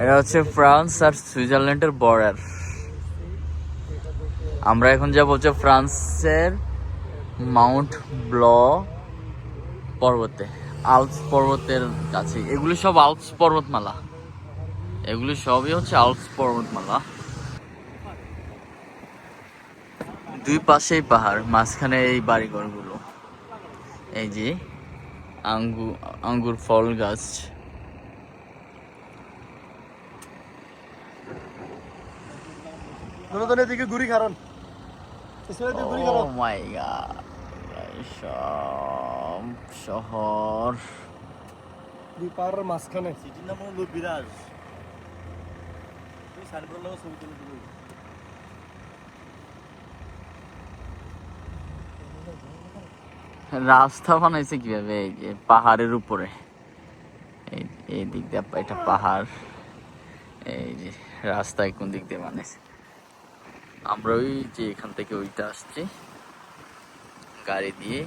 এটা হচ্ছে ফ্রান্স আর সুইজারল্যান্ডের বর্ডার। আমরা এখন যাব হচ্ছে ফ্রান্সের মাউন্ট ব্ল পর্বতে, আলপস পর্বতের কাছে। এগুলি সব আলপস পর্বতমালা। এগুলি সবই হচ্ছে আলপস পর্বতমালা। দুই পাশেই পাহাড়, মাঝখানে এই বাড়িঘরগুলো। এই যে আঙ্গু আঙ্গুর ফল গাছ। জনগণের দিকে ঘুরি কারণ ও মাই গড সব শহর। দুই পাহাড়ের মাঝখানে। সিটির নাম হলো বিরাজ। তুই সার্ভার লাগা ছবি তুলে দিবি। রাস্তা বানাইছে কীভাবে? এই যে পাহাড়ের উপরে। এই এই দিক দিয়ে এটা পাহাড়। এই যে রাস্তায় কোন দিক দিয়ে বানাইছে? আমরা ওই যে এখান থেকে ওইটা আসছি। গাড়ি দিয়ে।